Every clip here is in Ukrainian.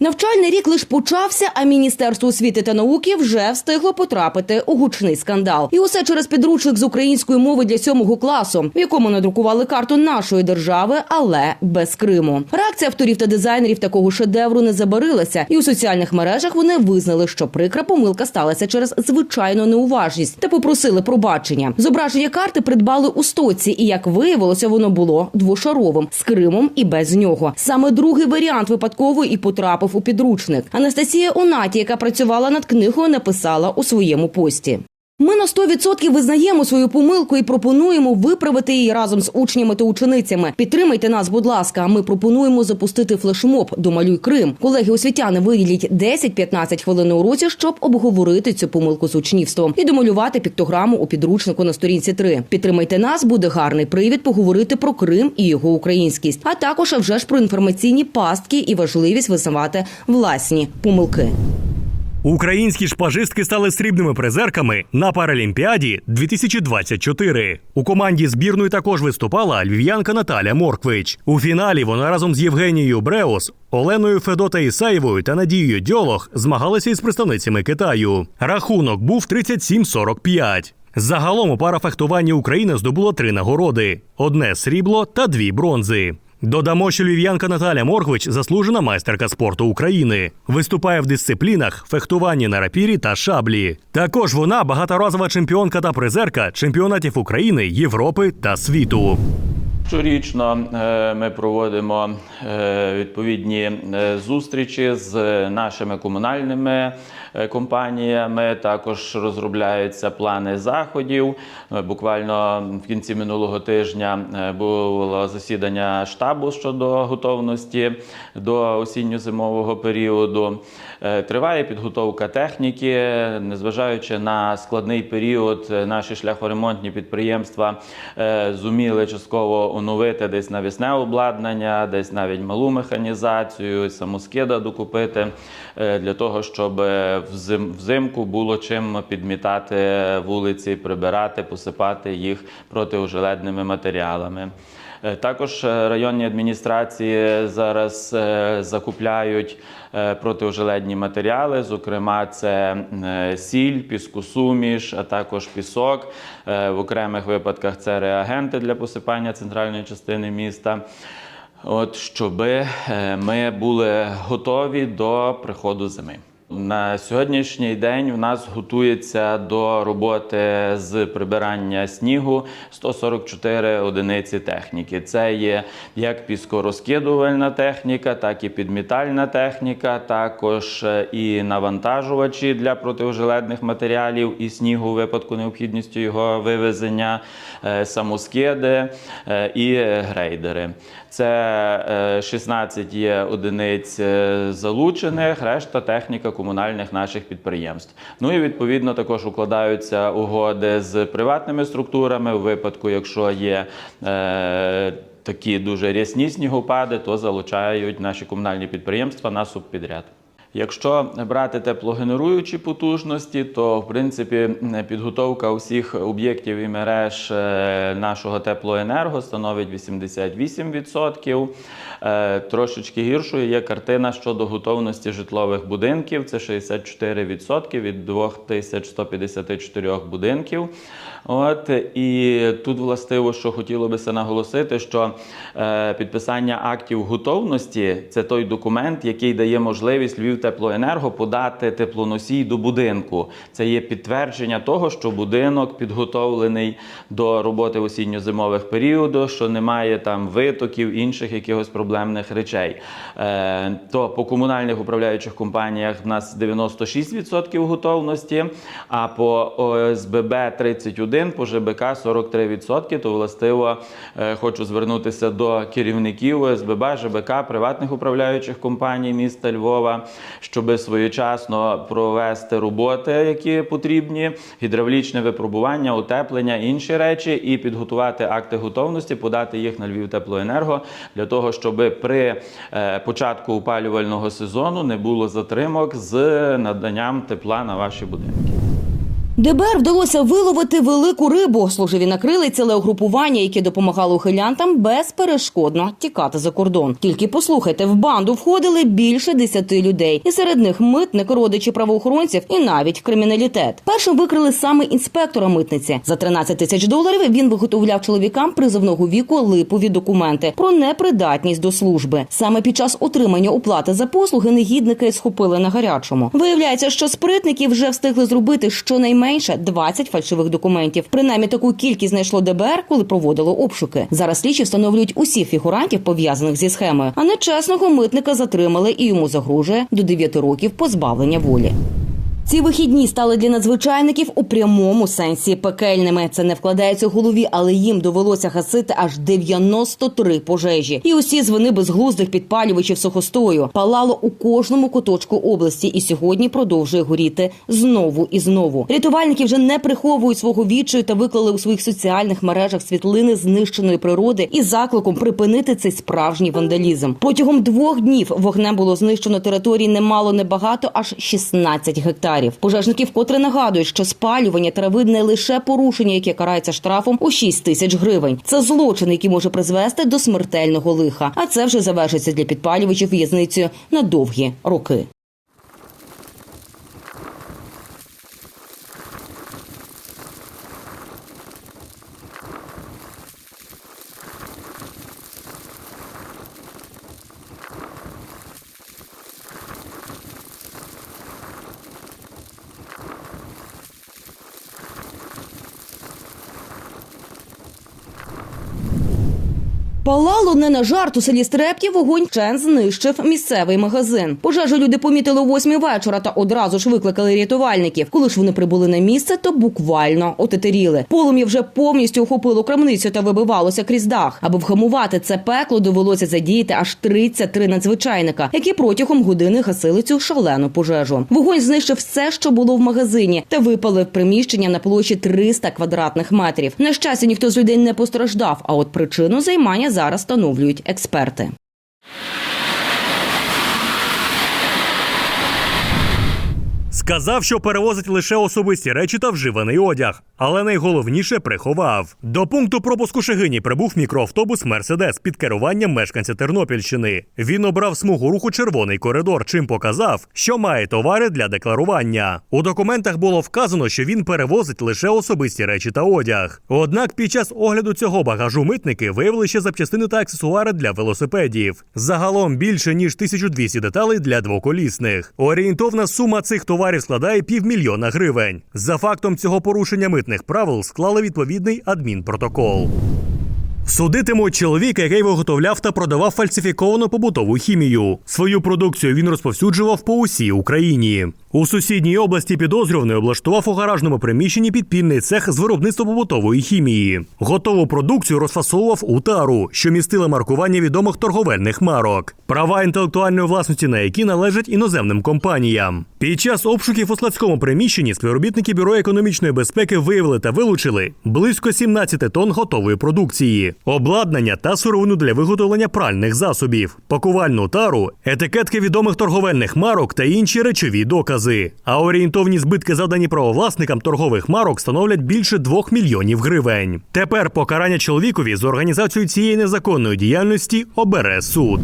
Навчальний рік лише почався, а міністерство освіти та науки вже встигло потрапити у гучний скандал. І усе через підручник з української мови для сьомого класу, в якому надрукували карту нашої держави, але без Криму. Реакція авторів та дизайнерів такого шедевру не забарилася, і у соціальних мережах вони визнали, що прикра помилка сталася через звичайну неуважність та попросили пробачення. Зображення карти придбали у стоці, і як виявилося, воно було двошаровим з Кримом і без нього. Саме другий варіант випадково і потрапив у підручник. Анастасія Онаті, яка працювала над книгою, написала у своєму пості. Ми на 100% визнаємо свою помилку і пропонуємо виправити її разом з учнями та ученицями. Підтримайте нас, будь ласка. Ми пропонуємо запустити флешмоб «Домалюй Крим. Колеги освітяни виділять 10-15 хвилин на уроці, щоб обговорити цю помилку з учнівством і домалювати піктограму у підручнику на сторінці 3. Підтримайте нас, буде гарний привід поговорити про Крим і його українськість, а також а вже ж про інформаційні пастки і важливість визнавати власні помилки. Українські шпажистки стали срібними призерками на Паралімпіаді 2024. У команді збірної також виступала львів'янка Наталя Морквич. У фіналі вона разом з Євгенією Бреус, Оленою Федота Ісаєвою та Надією Дьолох змагалися із представницями Китаю. Рахунок був 37-45. Загалом у парафехтуванні Україна здобула три нагороди: одне срібло та дві бронзи. Додамо, що львів'янка Наталя Моргвич заслужена майстерка спорту України. Виступає в дисциплінах фехтування на рапірі та шаблі. Також вона багаторазова чемпіонка та призерка чемпіонатів України, Європи та світу. Щорічно е, ми проводимо е, відповідні е, зустрічі з нашими комунальними компаніями. Також розробляються плани заходів. Е, Буквально в кінці минулого тижня е, було засідання штабу щодо готовності до осінньо-зимового періоду. Е, Триває підготовка техніки, незважаючи на складний період, е, наші шляхоремонтні підприємства е, зуміли частково оновити десь навісне обладнання, десь навіть малу механізацію, самоскида докупити е, для того, щоб е, взимку було чим підмітати вулиці, прибирати, посипати їх протиожеледними матеріалами. Е, Також е, районні адміністрації зараз е, закупляють протиожеледні матеріали. Зокрема, це сіль, піскосуміш, а також пісок. В окремих випадках це реагенти для посипання центральної частини міста. От щоб ми були готові до приходу зими. На сьогоднішній день в нас готується до роботи з прибирання снігу 144 одиниці техніки. Це є як піскорозкидувальна техніка, так і підмітальна техніка, також е, і навантажувачі для протиожеледних матеріалів і снігу у випадку необхідності його вивезення, е, самоскиди е, і грейдери. Це е, 16 є одиниць е, залучених, решта техніка комунальних наших підприємств. Ну і відповідно також укладаються угоди з приватними структурами у випадку, якщо є. Е, Такі дуже рясні снігопади, то залучають наші комунальні підприємства на субпідряд. Якщо брати теплогенеруючі потужності, то в принципі підготовка усіх об'єктів і мереж е, нашого теплоенерго становить 88%. Е, Трошечки гіршою є картина щодо готовності житлових будинків. Це 64% від 2154 будинків. От і тут властиво, що хотіло би наголосити, що е, підписання актів готовності це той документ, який дає можливість Львівтеплоенерго подати теплоносій до будинку. Це є підтвердження того, що будинок підготовлений до роботи осінньо-зимових періодів, що немає там витоків інших якихось проблемних речей. Е, то по комунальних управляючих компаніях в нас 96% готовності, а по ОСББ 31%, по ЖБК 43%. То властиво е, хочу звернутися до керівників ОСББ, ЖБК, приватних управляючих компаній міста Львова, щоб своєчасно провести роботи, які потрібні, гідравлічне випробування, утеплення, інші речі, і підготувати акти готовності, подати їх на Львів теплоенерго для того, щоб при е, початку опалювального сезону не було затримок з наданням тепла на ваші будинки. ДБР вдалося виловити велику рибу. Служиві накрили ціле угрупування, яке допомагало ухилянтам безперешкодно тікати за кордон. Тільки послухайте, в банду входили більше десяти людей, і серед них митник, родичі правоохоронців і навіть криміналітет. Першим викрили саме інспектора митниці. За 13 тисяч доларів він виготовляв чоловікам призовного віку липові документи про непридатність до служби. Саме під час отримання оплати за послуги негідники схопили на гарячому. Виявляється, що спритники вже встигли зробити щонайменше 20 фальшивих документів. Принаймні таку кількість знайшло ДБР, коли проводило обшуки. Зараз слідчі встановлюють усіх фігурантів, пов'язаних зі схемою. А нечесного митника затримали і йому загрожує до 9 років позбавлення волі. Ці вихідні стали для надзвичайників у прямому сенсі пекельними. Це не вкладається в голові, але їм довелося гасити аж 93 пожежі. І усі з вини безглуздих підпалювачів сухостою палало у кожному куточку області, і сьогодні продовжує горіти знову і знову. Рятувальники вже не приховують свого відчаю та виклали у своїх соціальних мережах світлини знищеної природи із закликом припинити цей справжній вандалізм. Протягом двох днів вогнем було знищено території немало небагато, аж 16 гектарів. Пожежники вкотре нагадують, що спалювання трави не лише порушення, яке карається штрафом у 6 тисяч гривень. Це злочин, який може призвести до смертельного лиха. А це вже завершиться для підпалювачів в'язницею на довгі роки. Палало не на жарт у селі Стрепті вогонь чен знищив місцевий магазин. Пожежу люди помітили о восьмій вечора та одразу ж викликали рятувальників. Коли ж вони прибули на місце, то буквально отетеріли. Полум'я вже повністю охопило крамницю та вибивалося крізь дах. Аби вгамувати це пекло, довелося задіяти аж 33 надзвичайника, які протягом години гасили цю шалену пожежу. Вогонь знищив все, що було в магазині, та випалив приміщення на площі 300 квадратних метрів. На щастя, ніхто з людей не постраждав. А от причину займання зараз встановлюють експерти. Сказав, що перевозить лише особисті речі та вживаний одяг, але найголовніше приховав. До пункту пропуску Шегині прибув мікроавтобус Мерседес під керуванням мешканця Тернопільщини. Він обрав смугу руху червоний коридор, чим показав, що має товари для декларування. У документах було вказано, що він перевозить лише особисті речі та одяг. Однак під час огляду цього багажу митники виявили ще запчастини та аксесуари для велосипедів. Загалом більше ніж 1200 деталей для двоколісних. Орієнтовна сума цих товарів складає півмільйона гривень. За фактом цього порушення митних правил склали відповідний адмінпротокол. Судитимуть чоловіка, який виготовляв та продавав фальсифіковану побутову хімію. Свою продукцію він розповсюджував по усій Україні. У сусідній області підозрюваний облаштував у гаражному приміщенні підпільний цех з виробництва побутової хімії. Готову продукцію розфасовував у тару, що містила маркування відомих торговельних марок, права інтелектуальної власності на які належать іноземним компаніям. Під час обшуків у складському приміщенні співробітники бюро економічної безпеки виявили та вилучили близько 17 тонн готової продукції, обладнання та сировину для виготовлення пральних засобів, пакувальну тару, етикетки відомих торговельних марок та інші речові докази. А орієнтовні збитки, завдані правовласникам торгових марок, становлять більше 2 мільйонів гривень. Тепер покарання чоловікові з організацією цієї незаконної діяльності обере суд.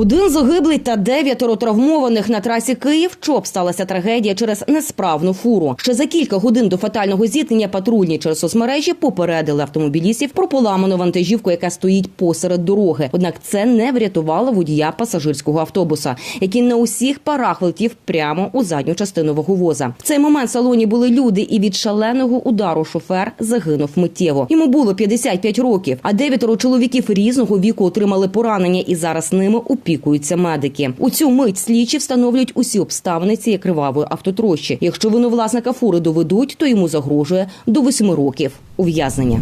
Один загиблий та дев'ятеро травмованих на трасі Київ-Чоп сталася трагедія через несправну фуру. Ще за кілька годин до фатального зіткнення патрульні через соцмережі попередили автомобілістів про поламану вантажівку, яка стоїть посеред дороги. Однак це не врятувало водія пасажирського автобуса, який на усіх парах летів прямо у задню частину ваговоза. В цей момент в салоні були люди, і від шаленого удару шофер загинув миттєво. Йому було 55 років, а дев'ятеро чоловіків різного віку отримали поранення, і зараз ними опікуються медики. У цю мить слідчі встановлюють усі обставини цієї кривавої автотрощі. Якщо вину власника фури доведуть, то йому загрожує до восьми років ув'язнення.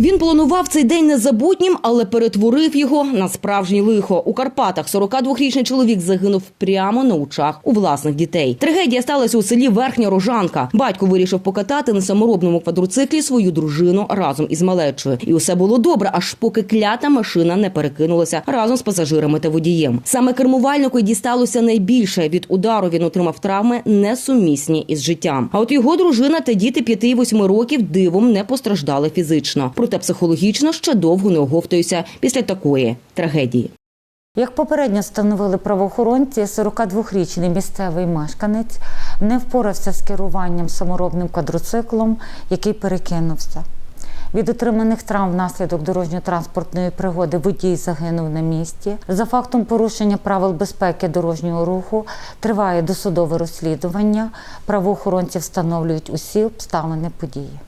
Він планував цей день незабутнім, але перетворив його на справжнє лихо. У Карпатах 42-річний чоловік загинув прямо на очах у власних дітей. Трагедія сталася у селі Верхня Рожанка. Батько вирішив покатати на саморобному квадроциклі свою дружину разом із малечою. І усе було добре, аж поки клята машина не перекинулася разом з пасажирами та водієм. Саме кермувальнику й дісталося найбільше. Від удару він отримав травми несумісні із життям. А от його дружина та діти 5 і 8 років дивом не постраждали фізично. Проте психологічно ще довго не оговтуюся після такої трагедії. Як попередньо встановили правоохоронці, 42-річний місцевий мешканець не впорався з керуванням саморобним квадроциклом, який перекинувся. Від отриманих травм внаслідок дорожньо-транспортної пригоди водій загинув на місці. За фактом порушення правил безпеки дорожнього руху триває досудове розслідування. Правоохоронці встановлюють усі обставини події.